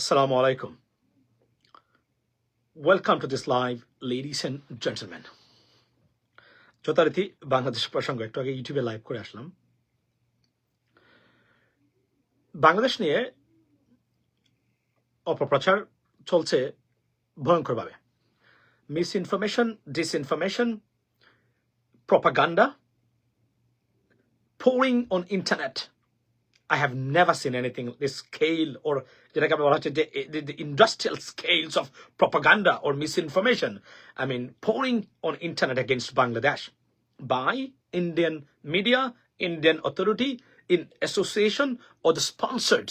Assalamu alaikum. Welcome to this live, ladies and gentlemen. যথারীতি বাংলাদেশ প্রসঙ্গ একটু আগে ইউটিউবে লাইভ করে আসলাম বাংলাদেশ নিয়ে অপপ্রচার চলছে ভয়ঙ্করভাবে misinformation disinformation propaganda pouring on internet I have never seen anything this scale or যেটাকে আমরা বলা হচ্ছে যে the, industrial scales of propaganda or misinformation. I mean, pouring on internet against Bangladesh by Indian media, Indian authority in association or the sponsored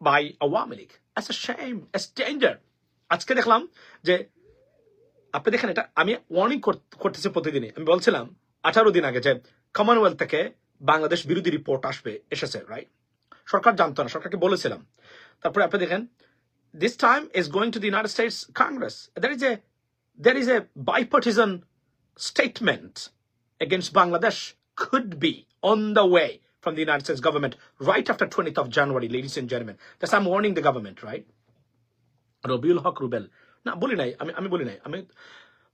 by Awami League. That's a shame. It's danger. আজকে দেখলাম যে আপনি দেখেন এটা আমি warning করতেছি প্রতিদিনই আমি বলছিলাম আঠারো দিন আগে যে কমনওয়েলথ থেকে বাংলাদেশ বিরোধী রিপোর্ট আসবে এসেছে রাইট সরকার জানতো না সরকারকে বলেছিলাম তারপরে আপনি দেখেন this time is going to the United States Congress there is a there is a bipartisan statement against Bangladesh could be on the way from the United States government right after 20th of January, ladies and gentlemen. That's I'm warning the government, right? Robiul Haq Rubel. না বলি নাই আমি আমি বলি নাই আমি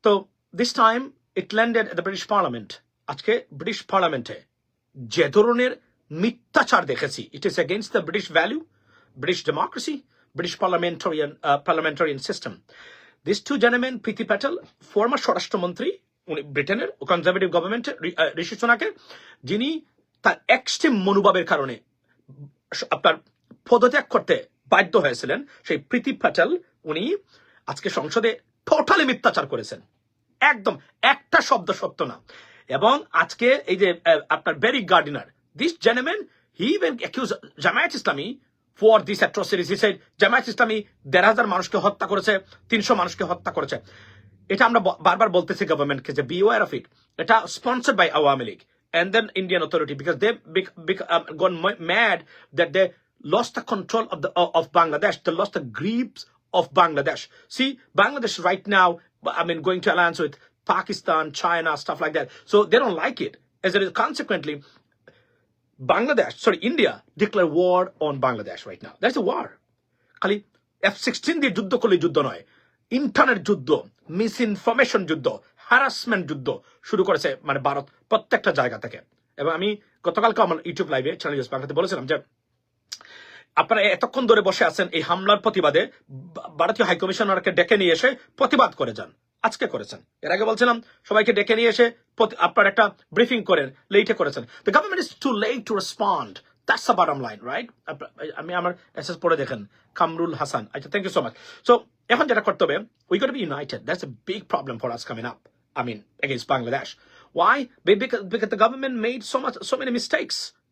তো this time it landed the British parliament আজকে ব্রিটিশ পার্লামেন্টে যে ধরনের মিথ্যাচার দেখেছি। It is against the British value British democracy British parliamentarian parliamentarian system this to gentleman Priti Patel former স্বরাষ্ট্রমন্ত্রী উনি ব্রিটেনের কনজারভেটিভ গভর্নমেন্টের ঋষি সোনাকে, যিনি তার এক্সট্রিম মনোভাবের কারণে আপনার পদত্যাগ করতে বাধ্য হয়েছিলেন, সেই প্রীতি প্যাটেল উনি আজকে সংসদে টোটালি মিথ্যাচার করেছেন। একদম একটা শব্দ সত্য না। এবং আজকে এই যে আপনার Barry Gardiner this জেনেমেন he even accuse Jamaat Islami for this atrocities he said Jamaat Islami দেড় হাজার মানুষকে হত্যা করেছে তিনশো মানুষকে হত্যা করেছে এটা আমরা বারবার বলতেছি গভর্নমেন্টকে যে বি ওয়ার অফ ইট এটা sponsored by Awami League and then Indian authority because they bec- bec- um, gone mad that they lost the control of the of of Bangladesh. They lost the grips of Bangladesh. See, Bangladesh right now, I mean, going to alliance with Pakistan, China, stuff like that. So they don't like it. As a result, consequently, Bangladesh, sorry, India declare war on Bangladesh right now. That's a war. খালি F sixteen দিয়ে যুদ্ধ করলে যুদ্ধ নয় internet যুদ্ধ miss information যুদ্ধ harassment যুদ্ধ শুরু করেছে মানে ভারত প্রত্যেকটা জায়গা থেকে এবং আমি গতকালকে আমার ইউটিউব লাইভে চ্যানেল ইউজ বাংলাতে বলেছিলাম যে আপনারা এতক্ষণ ধরে বসে আছেন এই হামলার প্রতিবাদে ভারতীয় হাইকমিশনারকে ডেকে নিয়ে এসে প্রতিবাদ করে যান আজকে করেছেন। এর আগে বলছিলাম সবাইকে ডেকে নিয়ে এসে আপনার একটা ব্রিফিং করেন লেটে করেছেন। The government is too late to respond that's the bottom line right আমি আমার এসএস পড়ে দেখেন কামরুল হাসান। আচ্ছা thank you so much so এখন যেটা করতে হবে we got be united that's a big problem for us coming up mean, against Bangladesh. Why? Be- Because, because the government made so much, so many.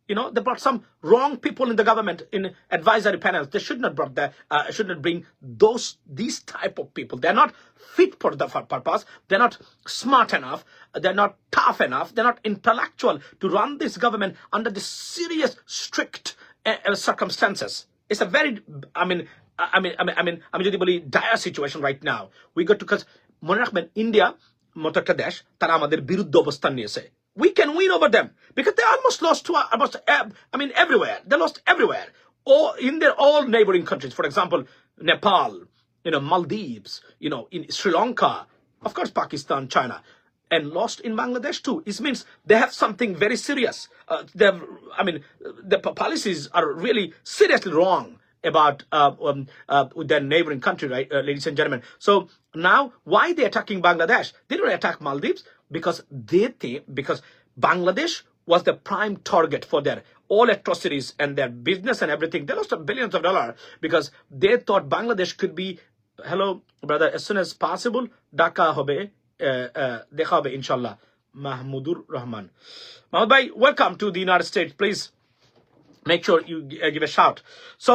You know, they brought some wrong people in the government in advisory panels. They should not brought that. Uh, should not bring those these type of people. They're not fit for the for purpose. They're not smart enough. They're not tough enough. They're not intellectual to run this government under the serious, strict uh, uh, circumstances. It's a very, I mean, I I mean, I mean, I mean, আমি যদি বলি dire situation right now. We got to because মনে রাখবেন India মতো একটা দেশ তারা আমাদের বিরুদ্ধে অবস্থান নিয়েছে we can win over them. Because they almost lost to uh, almost uh, I mean everywhere. They lost everywhere. Or in their all neighboring countries. For example Nepal you know Maldives you know in Sri Lanka of course Pakistan China. And lost in Bangladesh too. It means they have something very serious. Uh, they have, I mean, the policies are really seriously wrong about uh, um, uh, with their neighboring country, right, uh, ladies and gentlemen. So now, why they attacking Bangladesh? They don't attack Maldives because they think because Bangladesh was the prime target for their all atrocities and their business and everything. They lost billions of dollars because they thought Bangladesh could be, hello, brother, as soon as possible, Dhaka hobe, uh, uh, দেখা হবে ইনশাল্লাহ মাহমুদুর রহমান মাহমুদ ভাই welcome to the United States please make sure you give a shout so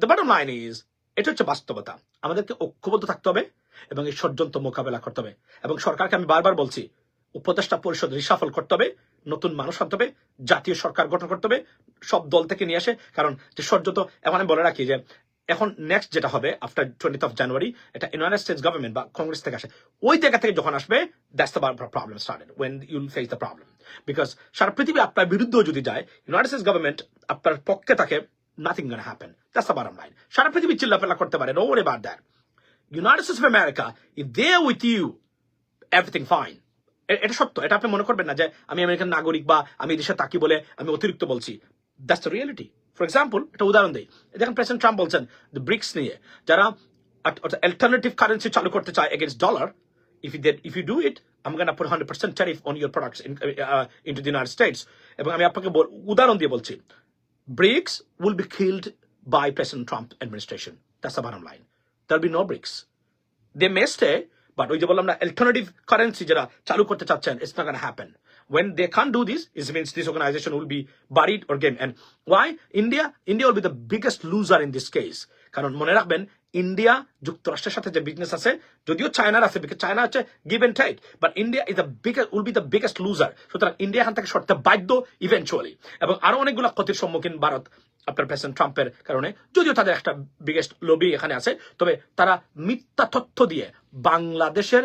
the bottom line is এটা হচ্ছে বাস্তবতা। আমাদেরকে ঐক্যবদ্ধ থাকতে হবে এবং এই ষড়যন্ত্র মোকাবেলা করতে হবে এবং সরকারকে আমি বারবার বলছি, উপদেষ্টা পরিষদ রিসাফল করতে হবে, নতুন মানুষ আনতে হবে, জাতীয় সরকার গঠন করতে হবে, সব দল থেকে নিয়ে আসে। কারণ যে ষড়যন্ত্র এখন আমি বলে রাখি যে, এখন নেক্সট যেটা হবে আফটার টোয়েন্টি অফ জানুয়ারি এটা ইউনাইটেড স্টেটস গভর্নমেন্ট বা কংগ্রেস থেকে আসে। ওই জায়গা থেকে যখন আসবে that's the problem started when you'll face the problem because সারা পৃথিবী আপনার বিরুদ্ধেও যদি যায় ইউনাইটেড স্টেটস গভর্নমেন্ট আপনার পক্ষে থাকে nothing gonna happen. That's the bottom line. সারা পৃথিবী চিল্লাফেলা করতে পারে no worry about that. United States of America, if they're with you, everything fine. এটা সত্য এটা আপনি মনে করবেন না যে আমি আমেরিকান নাগরিক বা আমি দেশে তাকি বলে আমি অতিরিক্ত বলছি that's the reality for example একটা উদাহরণ দিই দেখেন প্রেসিডেন্ট ট্রাম্প বলছেন ব্রিক্স নিয়ে যারা অল্টারনেটিভ কারেন্সি চালু করতে চায় against dollar if you did, if you do it, I'm to put 100% tariff on your products in, uh, into the United States. এবং আমি আপনাকে উদাহরণ দিয়ে বলছি BRICS will be killed by President Trump administration. That's the bottom line. There'll be no BRICS. They may stay, but ওই যে বললাম না alternative currency যারা চালু করতে চাচ্ছেন, it's not going to happen. When they can't do this, it means this organization will be buried or game. And why? India, India will be the biggest loser in this case. কারণ মনে রাখবেন India যুক্তরাষ্ট্রের সাথে যে business আছে, যদিও চায়নার আছে চায়না হচ্ছে give and take but India is the biggest will be the biggest loser সুতরাং ইন্ডিয়া এখান থেকে সরতে বাধ্য ইভেন্চুয়ালি এবং আরও অনেকগুলো ক্ষতির সম্মুখীন ভারত আপনার প্রেসিডেন্ট ট্রাম্পের কারণে যদিও তাদের একটা বিগেস্ট লবি এখানে আছে তবে তারা মিথ্যা তথ্য দিয়ে বাংলাদেশের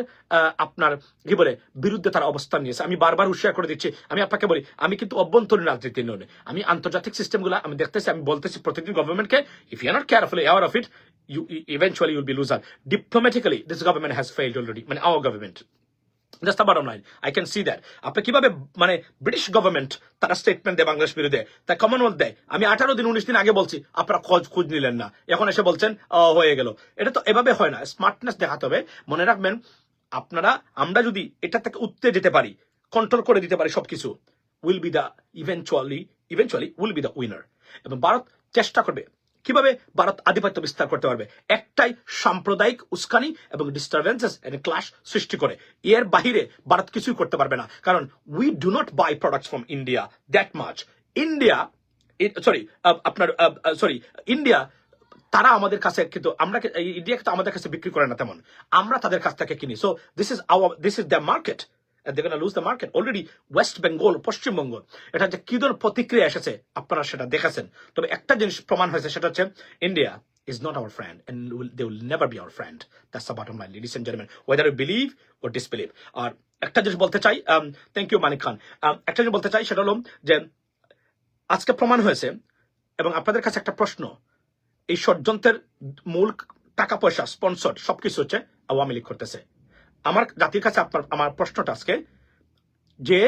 আপনার কি বলে বিরুদ্ধে তারা অবস্থান নিয়েছে আমি বারবার উৎসাহ করে দিচ্ছি আমি আপনাকে বলি আমি কিন্তু অভ্যন্তরীণ রাজনীতি নয় আমি আন্তর্জাতিক সিস্টেমগুলো আমি দেখতেছি আমি বলতেছি প্রতিদিন গভর্নমেন্টকে if you not carefully aware of it you eventually you'll be loser. Diplomatically, this government has failed already. মানে our government. That's the bottom line. I can see that. আপনি কীভাবে মানে ব্রিটিশ গভর্নমেন্ট তারা স্টেটমেন্ট দেয় বাংলাদেশ বিরুদ্ধে? তা Commonwealth দেয়। আমি আঠারো দিন উনিশ দিন আগে বলছি আপনারা খোঁজ খোঁজ নিলেন না। এখন এসে বলছেন "ও, হয়ে গেল। এটা তো এভাবে হয় না। স্মার্টনেস দেখাতে হবে। মনে রাখবেন আপনারা আমরা যদি এটা থেকে উঠতে যেতে পারি কন্ট্রোল করে দিতে পারি সবকিছু will be the eventually eventually will be the winner এবং ভারত চেষ্টা করবে। কীভাবে ভারত আধিপত্য বিস্তার করতে পারবে? একটাই সাম্প্রদায়িক উস্কানি এবং ডিস্টারবেন্সেস ক্লাস সৃষ্টি করে। এর বাহিরে ভারত কিছুই করতে পারবে না। কারণ we do not buy products from India that much India sorry আপনার সরি ইন্ডিয়া তারা আমাদের কাছে কিন্তু, আমরা ইন্ডিয়া কিন্তু আমাদের কাছে বিক্রি করে না তেমন। আমরা তাদের কাছ থেকে কিনি। So this is our this is the market they're going to lose the market. Already West Bengal Paschimbanga এটা যে কি ধরনের প্রতিক্রিয়া এসেছে আপনারা সেটা দেখেছেন তবে একটা জিনিস প্রমাণ হয়েছে সেটা হচ্ছে India is not our friend and will, they will never be our friend. That's the bottom line, ladies and gentlemen. Whether you believe or disbelieve. আর একটা জিনিস বলতে চাই thank you Manik Khan Um, একটা জিনিস বলতে চাই সেটা হলো যে আজকে প্রমাণ হয়েছে এবং আপনাদের কাছে একটা প্রশ্ন এই ষড়যন্ত্রের মূল টাকা পয়সা স্পন্সর সবকিছু হচ্ছে আওয়ামী লীগ করতেছে আমার জাতির কাছে আপনার, আমার প্রশ্নটা আজকে, যে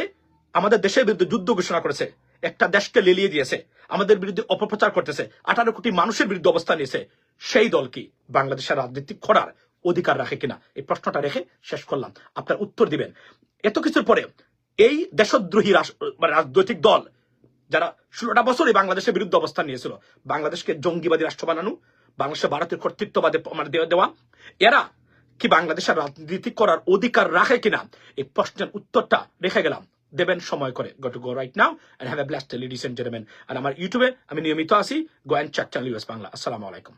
আমাদের দেশের বিরুদ্ধে যুদ্ধ ঘোষণা করেছে, একটা দেশকে লেলিয়ে দিয়েছে, আমাদের বিরুদ্ধে অপপ্রচার করতেছে, আঠারো কোটি মানুষের বিরুদ্ধে অবস্থান নিয়েছে, সেই দল কি বাংলাদেশের রাজনীতি করার অধিকার রাখে কিনা? এই প্রশ্নটা রেখে শেষ করলাম। আপনার উত্তর দিবেন। এত কিছুর পরে এই দেশদ্রোহী মানে রাজনৈতিক দল যারা ষোলোটা বছরই বাংলাদেশের বিরুদ্ধে অবস্থান নিয়েছিল, বাংলাদেশকে জঙ্গিবাদী রাষ্ট্র বানানো, বাংলাদেশে ভারতের কর্তৃত্ববাদে দেওয়া, এরা কি বাংলাদেশের রাজনীতি করার অধিকার রাখে কিনা? এই প্রশ্নের উত্তরটা রেখে গেলাম। দেবেন সময় করে। Go to go right now and have a blast ladies and gentleman আর আমার ইউটিউবে আমি নিয়মিত আসি go and channel US Bangla আসসালামু আলাইকুম।